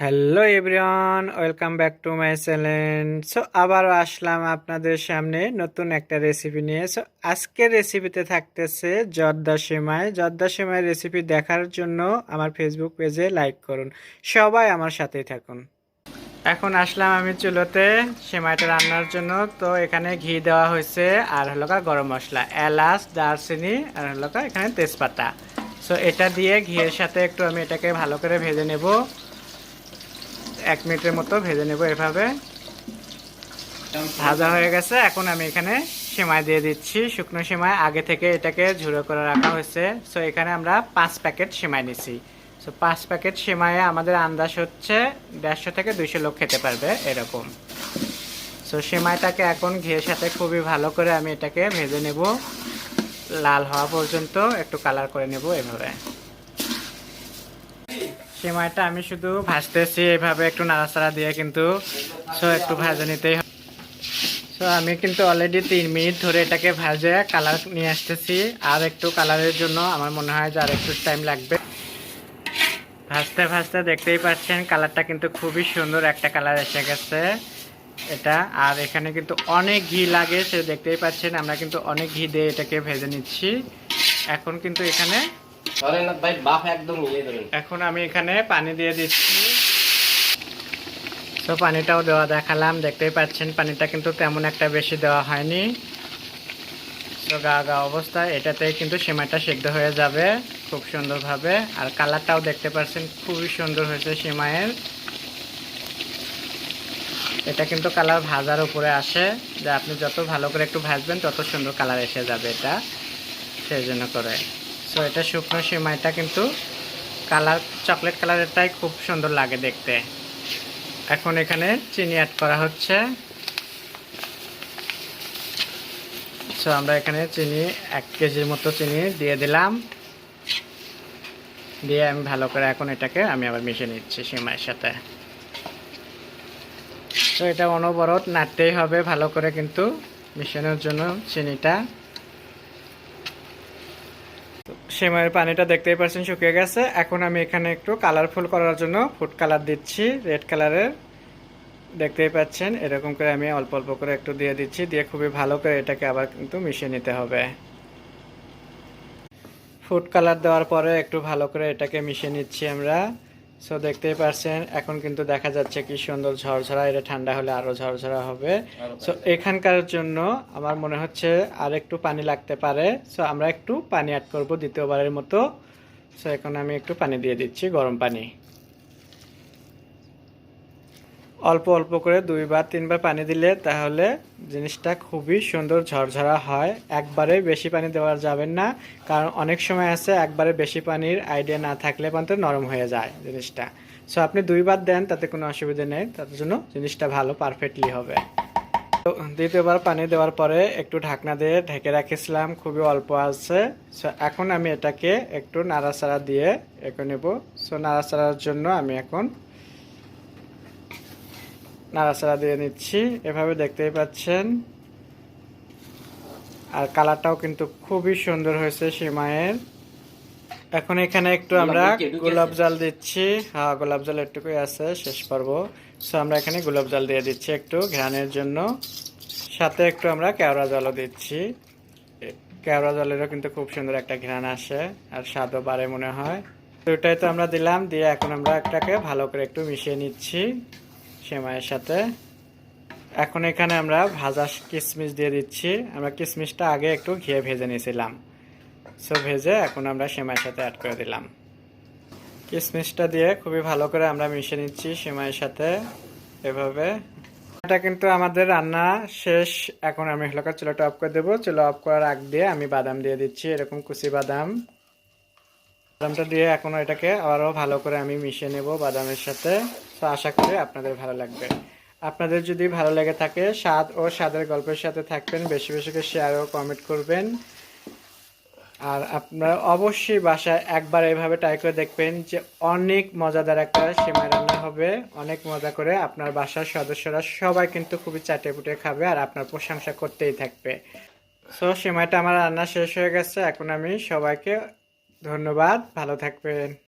Hello everyone welcome back to my channel so আবারও আসলাম আপনাদের সামনে নতুন একটা রেসিপি নিয়ে। সো আজকের রেসিপিতে থাকতেছে জর্দা সেমাই। জর্দা সেমাই রেসিপি দেখার জন্য আমার ফেসবুক পেজে লাইক করুন। সবাই আমার সাথেই থাকুন। এখন আসলাম আমি চুলোতে সেমাইটা রান্নার জন্য। তো, এখানে ঘি দেওয়া হয়েছে আর হলো গরম মশলা। এলাচ, দারচিনি আর হলো এখানে তেজপাতা। সো এটা দিয়ে ঘিয়ের সাথে একটু আমি এটাকে ভালো করে ভেজে নেব। এক মিনিটের মতো ভেজে নেব এভাবে। ভাজা হয়ে গেছে, এখন আমি এখানে সেমাই দিয়ে দিচ্ছি। শুকনো সেমাই আগে থেকে এটাকে ঝুড়ো করে রাখা হয়েছে। সো এখানে আমরা পাঁচ প্যাকেট সেমাই নিছি। সো পাঁচ প্যাকেট সেমাইয়ে আমাদের আন্দাজ হচ্ছে দেড়শো থেকে দুইশো লোক খেতে পারবে এরকম। সো সেমাইটাকে এখন ঘিয়ের সাথে খুবই ভালো করে আমি এটাকে ভেজে নেব। লাল হওয়া পর্যন্ত একটু কালার করে নেব এভাবে। সেমাইটা আমি শুধু ভাজতেছি এভাবে একটু নাড়াচাড়া দিয়ে কিন্তু সো একটু ভাজে নিতেই সো আমি কিন্তু অলরেডি তিন মিনিট ধরে এটাকে ভাজে কালার নিয়ে আসতেছি, আর একটু কালারের জন্য আমার মনে হয় যে আর একটু টাইম লাগবে। ভাজতে ভাজতে দেখতেই পাচ্ছেন কালারটা কিন্তু খুবই সুন্দর একটা কালার এসে গেছে এটা। আর এখানে কিন্তু অনেক ঘি লাগে, সে দেখতেই পাচ্ছেন আমরা কিন্তু অনেক ঘি দিয়ে এটাকে ভেজে নিচ্ছি। এখন কিন্তু এখানে এখন আমি এখানে পানি দিয়ে দিচ্ছি। তো পানিটাও দেওয়া দেখালাম, দেখতেই পাচ্ছেন, পানিটা কিন্তু তেমন একটা বেশি দেওয়া হয়নি। তো গা গা অবস্থায় এটাতেই কিন্তু সেমাইটা সেদ্ধ হয়ে যাবে খুব সুন্দরভাবে। আর কালারটাও দেখতে পাচ্ছেন, খুবই সুন্দর হয়েছে সেমাইয়ের। এটা কিন্তু কালার ভাজার উপরে আসে, যে আপনি যত ভালো করে একটু ভাজবেন, তত সুন্দর কালার এসে যাবে এটা, সেই জন্য করে। সো এটা শুকনো সেমাইটা কিন্তু কালার, চকলেট কালারেরটাই খুব সুন্দর লাগে দেখতে। এখন এখানে চিনি অ্যাড করা হচ্ছে। সো আমরা এখানে চিনি, এক কেজির মতো চিনি দিয়ে দিলাম। দিয়ে আমি ভালো করে এখন এটাকে আমি আবার মিশিয়ে নিচ্ছি সেমাইয়ের সাথে। তো এটা অনবরত নাড়তেই হবে ভালো করে কিন্তু মিশানোর জন্য চিনিটা। সেমাইয়ের পানিটা দেখতেই পাচ্ছেন শুকিয়ে গেছে। এখন আমি এখানে একটু কালারফুল করার জন্য ফুড কালার দিচ্ছি রেড কালারের দেখতেই পাচ্ছেন, এরকম করে আমি অল্প অল্প করে একটু দিয়ে দিচ্ছি, দিয়ে খুবই ভালো করে এটাকে আবার কিন্তু মিশিয়ে নিতে হবে। ফুড কালার দেওয়ার পরে একটু ভালো করে এটাকে মিশিয়ে নিচ্ছি আমরা। সো দেখতেই পারছেন এখন কিন্তু দেখা যাচ্ছে কি সুন্দর ঝরঝরা এটা ঠান্ডা হলে আরও ঝরঝরা হবে। সো এখানকার জন্য আমার মনে হচ্ছে আর একটু পানি লাগতে পারে। সো আমরা একটু পানি অ্যাড করব দ্বিতীয়বারের মতো। সো এখন আমি একটু পানি দিয়ে দিচ্ছি গরম পানি। অল্প অল্প করে দুইবার তিনবার পানি দিলে তাহলে জিনিসটা খুবই সুন্দর ঝরঝরা হয়। একবারে বেশি পানি দেওয়া যাবেন না, কারণ অনেক সময় আছে একবারে বেশি পানির আইডিয়া না থাকলে পর্যন্ত নরম হয়ে যায় জিনিসটা। সো আপনি দুইবার দেন, তাতে কোনো অসুবিধা নেই, তার জন্য জিনিসটা ভালো পারফেক্টলি হবে। তো দ্বিতীয়বার পানি দেওয়ার পরে একটু ঢাকনা দিয়ে ঢেকে রাখেছিলাম, খুবই অল্প আছে। সো এখন আমি এটাকে একটু নাড়াচাড়া দিয়ে এঁকে নেব। সো নাড়াচাড়ার জন্য আমি এখন নাড়াচাড়া দিয়ে নিচ্ছি। এভাবে দেখতেই পাচ্ছেন। আর কালারটাও কিন্তু খুবই সুন্দর হয়েছে সিমাইয়ের। এখন এখানে একটু আমরা গোলাপ জল দিচ্ছি। হ্যাঁ গোলাপ জল একটুকুই আছে শেষ পর্ব। সো আমরা এখানে গোলাপ জল দিয়ে দিচ্ছি একটু ঘ্রাণের জন্য। সাথে একটু আমরা কেওড়া জলও দিচ্ছি। কেওড়া জলেরও কিন্তু খুব সুন্দর একটা ঘ্রাণ আসে আর স্বাদও বাড়ে মনে হয়। তো ওটাই তো আমরা দিলাম দিয়ে এখন আমরা একটাকে ভালো করে একটু মিশিয়ে নিচ্ছি। সেমাইয়ের সাথে। এখন এখানে আমরা ভাজা কিশমিশ দিয়ে দিচ্ছি। আমরা কিশমিশটা আগে একটু ঘিয়ে ভেজে নিয়েছিলাম। সো ভেজে এখন আমরা সেমাইয়ের সাথে অ্যাড করে দিলাম। কিশমিশটা দিয়ে খুবই ভালো করে আমরা মিশিয়ে নিচ্ছি সেমাইয়ের সাথে এভাবে। এটা কিন্তু আমাদের রান্না শেষ। এখন আমি হলকা চুলাটা অফ করে দেবো। চুলা অফ করার আগ দিয়ে আমি বাদাম দিয়ে দিচ্ছি, এরকম কুচি বাদাম। বাদামটা দিয়ে এখন এটাকে আবারও ভালো করে আমি মিশিয়ে নেব বাদামের সাথে। তো আশা করি আপনাদের ভালো লাগবে। আপনাদের যদি ভালো লেগে থাকে, স্বাদ ও স্বাদের গল্পের সাথে থাকবেন, বেশি বেশি করে শেয়ার ও কমেন্ট করবেন। আর আপনারা অবশ্যই বাসায় একবার এভাবে ট্রাই করে দেখবেন যে অনেক মজাদার একটা সেমাই রান্না হবে। অনেক মজা করে আপনার বাসার সদস্যরা সবাই কিন্তু খুবই চাটে পুটে খাবে আর আপনার প্রশংসা করতেই থাকবে। সো সেমাইটা আমার রান্না শেষ হয়ে গেছে। এখন আমি সবাইকে ধন্যবাদ। ভালো থাকবেন।